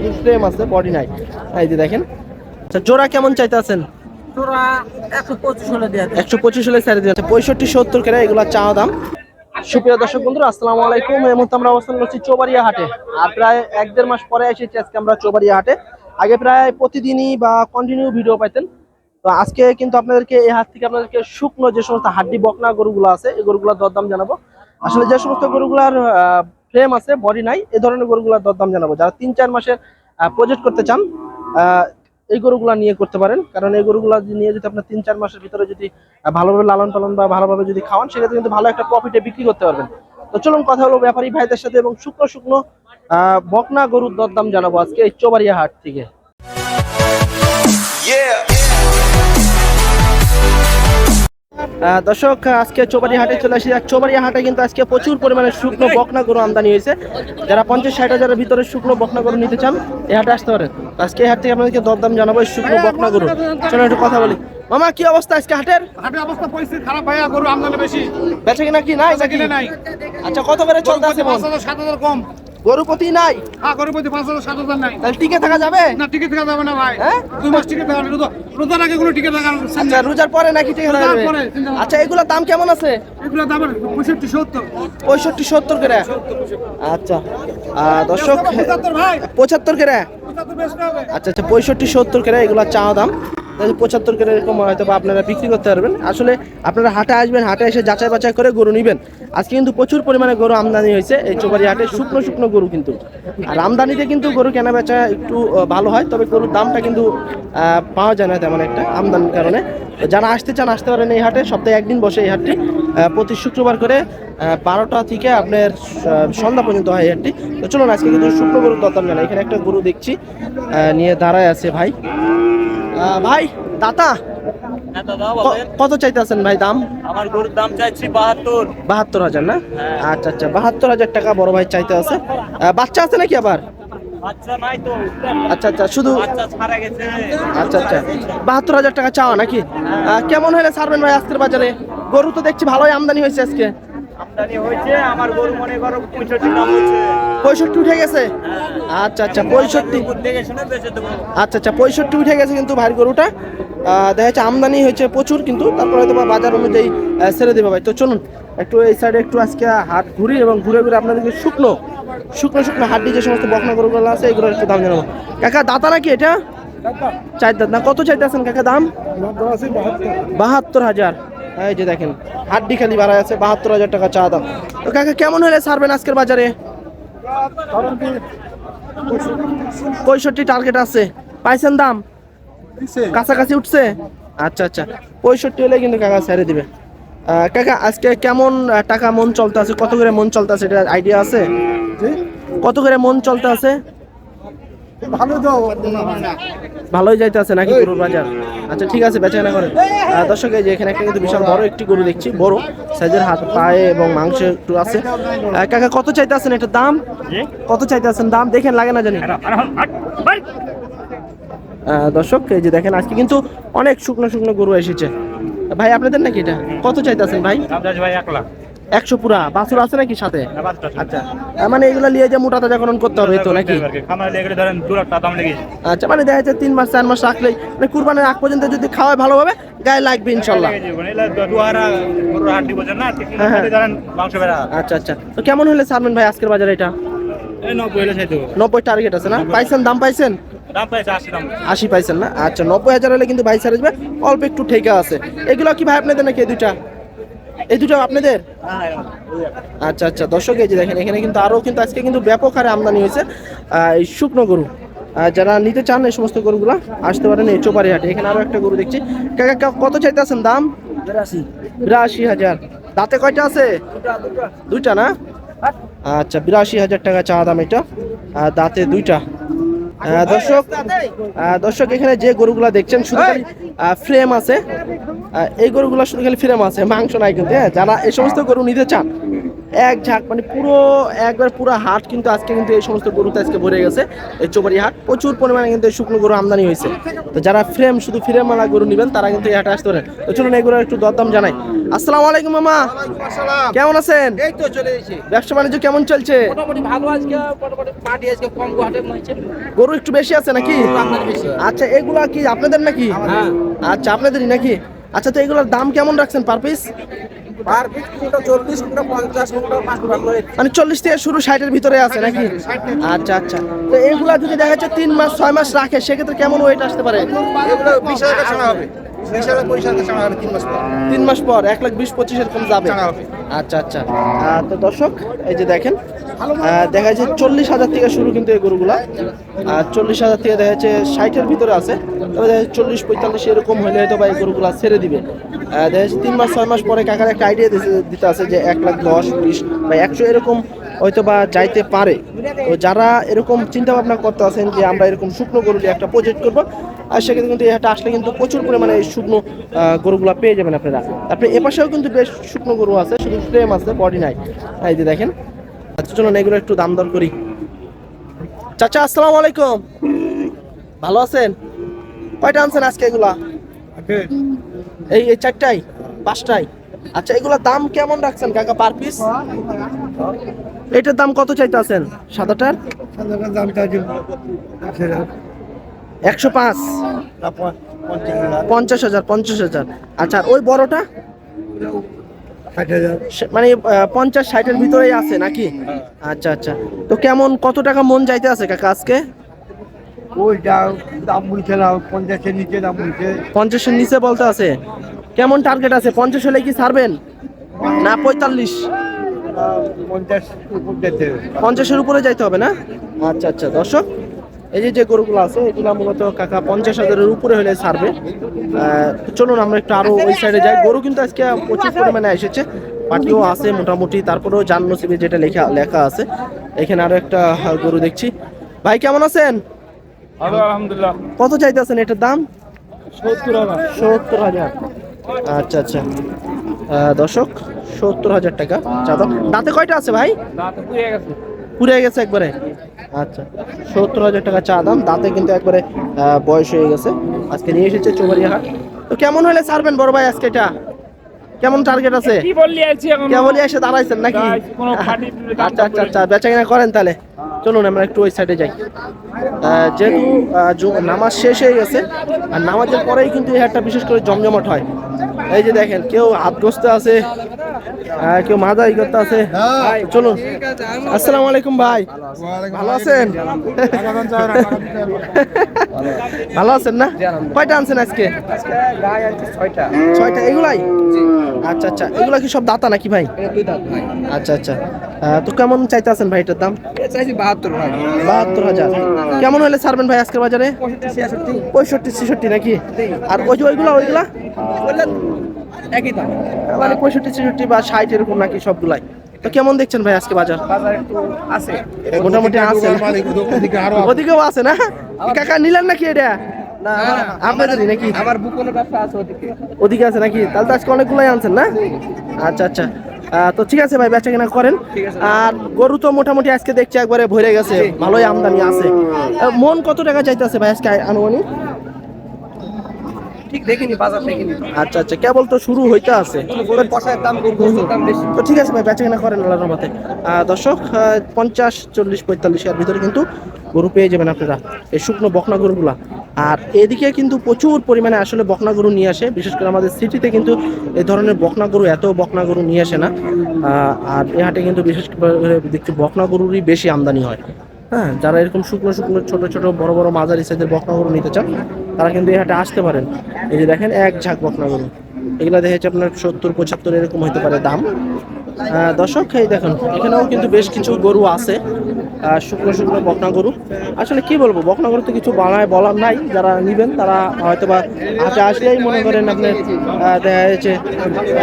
শুধু ফ্রেম আছে বডি নাই। এই যে দেখেন। আচ্ছা জোড়া কেমন চাইতে আছেন তোরা একশো পঁচিশ হলে ছেড়ে দিচ্ছে পঁয়ষট্টি সত্তর করে এগুলো চাওয়া দাম। সুপ্রিয় দর্শক বন্ধুরা আসসালামু আলাইকুম। এই মুহূর্তে আমরা অবস্থান করছি চৌবাড়িয়া হাটে। আর প্রায় এক দেড় মাস পরে এসেছি আজকে আমরা চৌবাড়িয়া হাটে। আগে প্রায় প্রতিদিনই বা কন্টিনিউ ভিডিও পাইতেন। তো আজকে কিন্তু আপনাদেরকে এই হাট থেকে আপনাদেরকে শুকনো যে সমস্ত হাড্ডি বকনা গরুগুলো আছে এই গরুগুলোর দরদাম জানাব। আসলে যে সমস্ত গরুগুলার ফ্রেম আছে বডি নাই এই ধরনের গরুগুলোর দরদাম জানাব। যারা তিন, চার মাসের প্রজেক্ট করতে চান এই গরুগুলা নিয়ে করতে পারেন। কারণ এই গরুগুলা নিয়ে যদি আপনার তিন, চার মাসের ভিতরে যদি ভালোভাবে লালন পালন বা ভালোভাবে যদি খাওয়ান, সেক্ষেত্রে কিন্তু ভালো একটা প্রফিটে বিক্রি করতে পারবেন। তো চলুন কথা হলো ব্যাপারী ভাইদের সাথে এবং শুকনো শুকনো বকনা গরুর দরদাম জানাব আজকে এই চোবাড়িয়া হাট থেকে। দর্শক আজকে চোবাড়ি হাটে চলে আসি। আর চোবাড়ি হাটে কিন্তু আজকে প্রচুর পরিমাণে শুকনো বকনা গরু আমদানি হয়েছে। যারা পঞ্চাশ ষাট হাজারের ভিতরে শুকনো বকনা গরু নিতে চান এই হাটে আসতে পারেন। তো আজকে এই হাট থেকে আপনাদেরকে দরদাম জানাব শুকনো বকনা গরু চলো একটু কথা বলি। মামা কি অবস্থা আজকে হাটের? হাটের অবস্থা পরিস্থিতি খারাপ ভাইয়া গরু আমদানি বেশি। বেচে কিনা কি নাই আচ্ছা কত করে চলতে আছে মন পাঁচ হাজার সাত হাজার কম। গরু প্রতি নাই? হ্যাঁ গরু প্রতি পাঁচ হাজার সাত হাজার নাই। তাহলে টিকে থাকা যাবে? না টিকিট থাকা যাবে না ভাই। হ্যাঁ? দুই মাস টিকিট থাকা রোজা রোজার আগে কোনো টিকিট থাকা আচ্ছা রোজার পরে নাকি টিকে থাকা যাবে। আচ্ছা এগুলোর দাম কেমন আছে? এগুলো দাম পঁয়ষট্টি সত্তর। পঁয়ষট্টি সত্তর করে? আচ্ছা দর্শক পঁচাত্তর ভাই পঁচাত্তর করে আচ্ছা আচ্ছা পঁয়ষট্টি সত্তর করে এগুলো চাওয়া দাম। পঁচাত্তর করে এরকম হয়তো বা আপনারা বিক্রি করতে পারবেন। আসলে আপনারা হাটে আসবেন, হাটে এসে যাচাই বাছাই করে গরু নেবেন। আজকে কিন্তু প্রচুর পরিমাণে গরু আমদানি হয়েছে, এই চোবাড়ি হাটে শুকনো শুকনো গরু কিন্তু। আর আমদানিতে কিন্তু গরু কেনা বেচা একটু ভালো হয়, তবে গরুর দামটা কিন্তু পাওয়া যায় না তেমন একটা আমদানির কারণে। যারা আসতে চান, আসতে পারেন এই হাটে, সপ্তাহে একদিন বসে এই হাটটি। প্রতি শুক্রবার করে বারোটা থেকে আপনার সন্ধ্যা পর্যন্ত হয় এই হাটটি। তো চলুন আজকে কিন্তু শুকনো গরুর দরদাম জানা এখানে একটা গরু দেখছি নিয়ে দাঁড়ায় আছে ভাই। ভাই দাতা? ক- কত চাইতেছেন ভাই দাম? আমার গরুর দাম চাইছি বাহাত্তর। বাহাত্তর হাজার না? আচ্ছা আচ্ছা বাহাত্তর হাজার টাকা বড় ভাই চাইতে আছে। বাচ্চা আছে নাকি আবার? আচ্ছা আচ্ছা শুধু আচ্ছা আচ্ছা বাহাত্তর হাজার টাকা চাওয়া নাকি? কেমন হলে ছাড়বেন ভাই আজকের বাজারে? গরু তো দেখছি ভালোই আমদানি হয়েছে আজকে। আমদানি হয়েছে আমার গরু মনে করো পঁয়ষট্টি দাম হচ্ছে পঁয়ষট্টি উঠে গেছে? আচ্ছা আচ্ছা পঁয়ষট্টি। আচ্ছা আচ্ছা পঁয়ষট্টি উঠে গেছে কিন্তু ভাই গরুটা। দেখা যাচ্ছে আমদানি হয়েছে প্রচুর কিন্তু তারপরে হয়তো বাজার অনুযায়ী ছেড়ে দেবে ভাই। তো চলুন একটু এই সাইডে একটু আজকে হাট ঘুরি এবং ঘুরে ঘুরে আপনাদেরকে শুকনো শুকনো শুকনো হাড্ডি যে সমস্ত বকনা গরুগুলো আছে এগুলো একটু দাম জানাব। কাকা দাতা নাকি এটা? চার দাঁত। না কত চাইতেছেন কাকা দাম? বাহাত্তর হাজার। এই যে দেখেন হাড্ডি খালি বাড়ায় আছে বাহাত্তর হাজার টাকা চা দাম তো কাকা কেমন হলে ছাড়বেন আজকের বাজারে? পঁয়ষট্টি টার্গেট আছে। পাইছেন দাম? কাছাকাছি উঠছে? আচ্ছা আচ্ছা। পঁয়ষট্টি হলে কিন্তু কাকা ছেড়ে দিবে। কাকা আজকে কেমন টাকা মন চলতে আছে? কত করে মন চলতে আছে? এটা আইডিয়া আছে? কত করে মন চলতে আছে? ভালো দাও। ভালোই যাইতে আছে নাকি গরুর বাজার? আচ্ছা ঠিক আছে বেচা কেনা করেন। দর্শক এই যে এখানে একটা কিন্তু বিশাল বড় একটি গরু দেখছি বড় সাইজের হাত পায়ে এবং মাংস একটু আছে। কাকা কত চাইতে আছেন এটার দাম? কত চাইতে আছেন দাম? দেখেন লাগে না জানি। দর্শক এই যে দেখেন আজকে কিন্তু অনেক শুকনো শুকনো গরু এসেছে। ভাই আপনাদের নাকি এটা? কত চাইতেছেন ভাই? ভাই এক লাখ। একশো পুরা বাছুর আছে নাকি সাথে? আচ্ছা। মানে এগুলো নিয়ে যে মোটা তাজাকরণ করতে হবে তো নাকি? আচ্ছা মানে দেখা যাচ্ছে তিন মাস চার মাস রাখলেই মানে কুরবানের আগ পর্যন্ত যদি খাওয়ায় ভালোভাবে গায়ে লাগবে ইনশাল্লাহ। হ্যাঁ, হ্যাঁ। আচ্ছা আচ্ছা। তো কেমন হলে ছাড়বেন ভাই আজকের বাজারে এটা? নব্বই টার্গেট আছে না? পাইছেন দাম পাইছেন? আশি পাইছেন না? আচ্ছা নব্বই হাজার হলে কিন্তু বাইশ আসবে। অল্প একটু ঠেকা আছে। এগুলো কি ভাই আপনাদের নাকি দুইটা? এই দুটো আপনাদের? আচ্ছা আচ্ছা। দর্শক এই যে দেখেন এখানে কিন্তু আরও কিন্তু আজকে কিন্তু ব্যাপক হারে আমদানি হয়েছে এই শুকনো গরু। যারা নিতে চান এই সমস্ত গরুগুলো আসতে পারেন এই চোপারি হাটে এখানে আরও একটা গরু দেখছি। কাকা কত চাইতেছেন দাম? বিরাশি। হাজার। দাঁতে কয়টা আছে? দুইটা না? আচ্ছা বিরাশি হাজার টাকা চা দাম এটা। আর দাঁতে দুইটা। দর্শক দর্শক এখানে যে গরুগুলা দেখছেন শুধু ফ্রেম আছে। এই গরুগুলা শুধু খালি ফ্রেম আছে মাংস নাই কিন্তু হ্যাঁ? যারা এই সমস্ত গরু নিতে চান এক ঝাঁক মানে পুরো একবার পুরো হাট কিন্তু আজকে কিন্তু এই সমস্ত গরুতে আজকে ভরে গেছে এই চোবাড়ি হাট। প্রচুর পরিমাণে কিন্তু এই শুকনো গরু আমদানি হয়েছে। তো যারা ফ্রেম শুধু ফ্রেম মালা গরু নেবেন তারা কিন্তু এই হাটে আসতে পারেন। তো চলুন এগুলো একটু দরদাম জানাই। আসসালামু আলাইকুম মামা। কেমন আছেন? এই তো চলে এসেছি। ব্যবসা বাণিজ্য কেমন চলছে? মোটামুটি ভালো আজকে মোটামুটি পার্টি আজকে কম হাটে হচ্ছে। গরু একটু বেশি আছে নাকি? বেশি। আচ্ছা এগুলা কি আপনাদের নাকি? হ্যাঁ। আচ্ছা আপনাদেরই নাকি? আচ্ছা তো এগুলোর দাম কেমন রাখছেন পার পিস পার পিস কোনটা চল্লিশ কোনটা পঞ্চাশ কোনটা পাঁচ টাকা করে মানে চল্লিশ থেকে শুরু ষাটের ভিতরে আছে নাকি? আচ্ছা আচ্ছা। তো এগুলা যদি দেখা যাচ্ছে তিন মাস ছয় মাস রাখে সেক্ষেত্রে কেমন ওয়েট আসতে পারে? এগুলো বিশ হাজার ছাড়া হবে। বিশ হাজার পঁচিশ হাজার ছাড়া হবে তিন মাস পর। এক লাখ বিশ পঁচিশ এরকম যাবে। আচ্ছা আচ্ছা। তো দর্শক এই যে দেখেন দেখা যাচ্ছে চল্লিশ হাজার থেকে শুরু কিন্তু এই গরুগুলা। আর চল্লিশ হাজার থেকে দেখা যাচ্ছে ষাটের ভিতরে আছে। তবে দেখা যাচ্ছে চল্লিশ পঁয়তাল্লিশ এরকম হলে হয়তো বা এই গরুগুলা ছেড়ে দিবে। দেখা যাচ্ছে তিন মাস ছয় মাস পরে কাকার একটা আইডিয়া দিতে আছে যে এক লাখ দশ বিশ বা একশো এরকম হয়তো বা যাইতে পারে। তো যারা এরকম চিন্তা ভাবনা করতে আছেন যে আমরা এরকম শুকনো গরু দিয়ে একটা প্রজেক্ট করব আর সেক্ষেত্রে কিন্তু এই হাটে আসলে কিন্তু প্রচুর পরিমাণে এই শুকনো গরুগুলা পেয়ে যাবেন আপনারা। তারপরে এপাশেও কিন্তু বেশ শুকনো গরু আছে শুধু ফ্রেম আছে বডি নাই। এই যে দেখেন চলুন এগুলো একটু দাম দর করি। চাচা আসসালামু আলাইকুম। ভালো আছেন? কয়টা আনছেন আজকে এগুলা? এই এই চারটাই? পাঁচটাই? আচ্ছা এগুলোর দাম কেমন রাখছেন কাকা পার পিস এটার দাম কত চাইতে আছেন সাদাটার একশো পাঁচ? পঞ্চাশ। হাজার পঞ্চাশ হাজার। আচ্ছা ওই বড়টা? মানে পঞ্চাশ ষাটের ভিতরেই আছে নাকি? আচ্ছা আচ্ছা। তো কেমন কত টাকা মন যাইতে আছে কাকা আজকে? ওইটা দাম বলছে না পঞ্চাশের নিচে দাম বলছে। পঞ্চাশের নিচে বলতে আছে। কেমন টার্গেট আছে? পঞ্চাশ হলে কি ছাড়বেন? না পঁয়তাল্লিশ? পঞ্চাশ পঞ্চাশের উপরে যাইতে হবে না? আচ্ছা আচ্ছা দর্শক এই যে যে গরুগুলো আছে এগুলো মূলত কাকা পঞ্চাশ হাজারের উপরে হলে ছাড়বে। চলুন আমরা একটু আরও ওই সাইডে যাই। গরু কিন্তু আজকে প্রচুর পরিমাণে এসেছে পাটিও আছে মোটামুটি। তারপরেও জান নসিবে যেটা লেখা লেখা আছে। এখানে আরও একটা গরু দেখছি। ভাই কেমন আছেন? আলহামদুলিল্লাহ। কত চাইতেছেন এটার দাম? সত্তর হাজার। সত্তর হাজার। আচ্ছা আচ্ছা। দর্শক সত্তর হাজার টাকা দাঁতে কয়টা আছে ভাই? দাঁত পুড়ে গেছে একবারে। আচ্ছা সত্তর হাজার টাকা চা দাম দাঁতে কিন্তু একবারে বয়স হয়ে গেছে। আজকে নিয়ে এসেছে চৌবাড়িয়া হাট তো কেমন হলে ছাড়বেন বড় ভাই আজকে এটা? কেমন টার্গেট আছে? কি বললি আছি এখন? কেবলই এসে দাঁড়াইছেন নাকি? আচ্ছা আচ্ছা আচ্ছা বেচা কিনা করেন তাহলে। চলুন আমরা একটু ওই সাইডে যাই। যেহেতু নামাজ শেষ হয়ে গেছে আর নামাজের পরেই কিন্তু এই হাটটা বিশেষ করে জমজমাট হয়। এই যে দেখেন কেউ হাত গসতে আছে কেউ মাদাই করতে আছে? চলুন। আসসালামু আলাইকুম ভাই। ভালো আছেন? ভালো আছেন? না? কয়টা আনছেন আজকে? ছয়টা। ছয়টা? এগুলাই? আচ্ছা আচ্ছা। এগুলা কি সব দাতা নাকি ভাই? আচ্ছা আচ্ছা। তো কেমন চাইতে আছেন ভাই এটার দাম? চাইছি বাহাত্তর বাহাত্তর হাজার। কেমন হলে ছাড়বেন ভাই আজকের বাজারে? পঁয়ষট্টি ছেষট্টি নাকি? আর ওই যে ওইগুলা? ওইগুলা একই দাম। মানে পঁয়ষট্টি ছেষট্টি বা ষাট এরকম নাকি সবগুলাই? তো কেমন দেখছেন ভাই আজকে বাজার? বাজার একটু আছে। মোটামুটি আছে। ওদিকেও আছে না? কাকা নিলেন নাকি এটা? না আপনাদেরই নাকি? আমার বুকনের ব্যবসা আছে ওদিকে। ওদিকে আছে নাকি? তাহলে তো আজকে অনেকগুলাই আনছেন না? আচ্ছা আচ্ছা। তো ঠিক আছে ভাই বেচা কিনা করেন। আর গরু তো মোটামুটি আজকে দেখছি একবারে ভরে গেছে। ভালোই আমদানি আছে। মন কত টাকা চাইতেছে ভাই আজকে আনুমানিক? ঠিক দেখিনি বাজার দেখিনি। আচ্ছা আচ্ছা কেবল তো শুরু হইতে আছে। গরুর কষায়ের দাম গরুর দাম বেশি। তো ঠিক আছে ভাই বেচা কিনা করেন আল্লাহর রহমতে। দর্শক পঞ্চাশ চল্লিশ পঁয়তাল্লিশ এর ভিতরে কিন্তু গরু পেয়ে যাবেন আপনারা এই শুকনো বকনা গরুগুলা। আর এদিকে কিন্তু প্রচুর পরিমাণে আসলে বকনা গরু নিয়ে আসে বিশেষ করে আমাদের সিটিতে কিন্তু এই ধরনের বকনা গরু এত বকনা গরু নিয়ে আসে না। আহ, আর এই হাটে কিন্তু বিশেষ করে দেখছি বকনা গরুরই বেশি আমদানি হয়। হ্যাঁ যারা এরকম শুকনো শুকনো ছোট ছোট বড় বড় মাঝারি সাইজের বকনা গরু নিতে চান তারা কিন্তু এই হাটে আসতে পারেন। এই যে দেখেন এক ঝাঁক বকনা গরু এগুলো দেখেছি আপনার সত্তর পঁচাত্তর এরকম হতে পারে দাম। দর্শক এই দেখুন এখানেও কিন্তু বেশ কিছু গরু আছে। শুকনো শুকনো বকনা গরু আসলে কি বলব বকনা গরু তো কিছু বানায় বলার নাই। যারা নিবেন তারা হয়তো বা হাতে আসলেই মনে করেন আপনি আহ, দেখা যাচ্ছে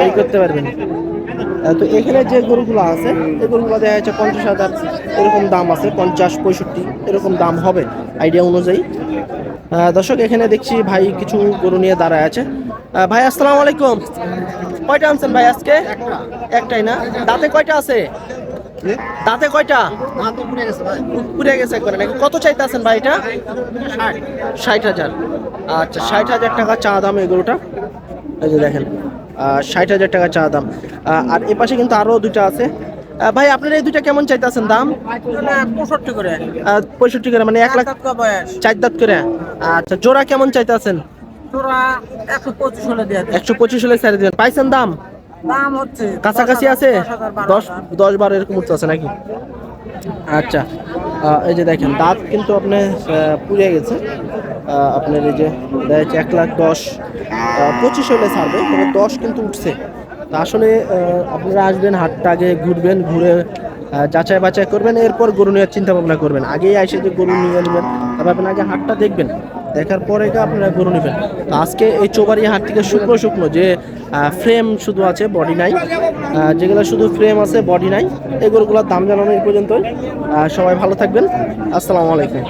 এই করতে পারবেন। তো এখানে যে গরুগুলো আছে, এই গরুগুলো দেখা যাচ্ছে পঞ্চাশ হাজার, এরকম দাম আছে, পঞ্চাশ, পঁয়ষট্টি, এরকম দাম হবে আইডিয়া অনুযায়ী। দর্শক, এখানে দেখছি ভাই কিছু গরু নিয়ে দাঁড়ায় আছে। ভাই, আসসালামু আলাইকুম। কয়টা আনছেন ভাই আজকে? একটাই না? দাঁতে কয়টা আছে? দাঁতে কয়টা? পুড়ে গেছে একবারে নাকি? কত চাইতে আছেন ভাই এটা? ষাট হাজার। আচ্ছা ষাট হাজার টাকা চা দাম এই গরুটা। এই যে দেখেন ষাট হাজার টাকা চা দাম। আর এ পাশে কিন্তু আরও দুইটা আছে। ভাই আপনার এই দুইটা কেমন চাইতেছেন দাম? পঁয়ষট্টি করে। পঁয়ষট্টি করে মানে এক লাখ চার দাঁত করে আচ্ছা জোড়া কেমন চাইতেছেন? একশো পঁচিশ হলে ছেড়ে দেবেন পাইছেন দাম? দাম হচ্ছে কাছাকাছি আছে? দশ দশ বারো এরকম উঠতে আছে নাকি? আচ্ছা। এই যে দেখেন, দাঁত কিন্তু আপনি পুড়ে গেছে। আপনার এই যে, দেখা এক লাখ দশ পঁচিশ হলে ছাড়বে, তবে দশ কিন্তু উঠছে। তা আসলে আপনারা আসবেন, হাটটা আগে ঘুরবেন, ঘুরে যাচাই বাছাই করবেন, এরপর গরু নেওয়ার চিন্তা ভাবনা করবেন। আগেই এসে যে গরু নিয়ে নেবেন তবে আপনি আগে হাটটা দেখবেন। দেখার পরে আপনারা গরু নেবেন। তো আজকে এই চোবারি হাট থেকে শুকনো শুকনো যে ফ্রেম শুধু আছে বডি নাই। যেগুলো শুধু ফ্রেম আছে বডি নাই। এই গরুগুলোর দাম জানানো এই পর্যন্ত সবাই ভালো থাকবেন। আসসালামু আলাইকুম।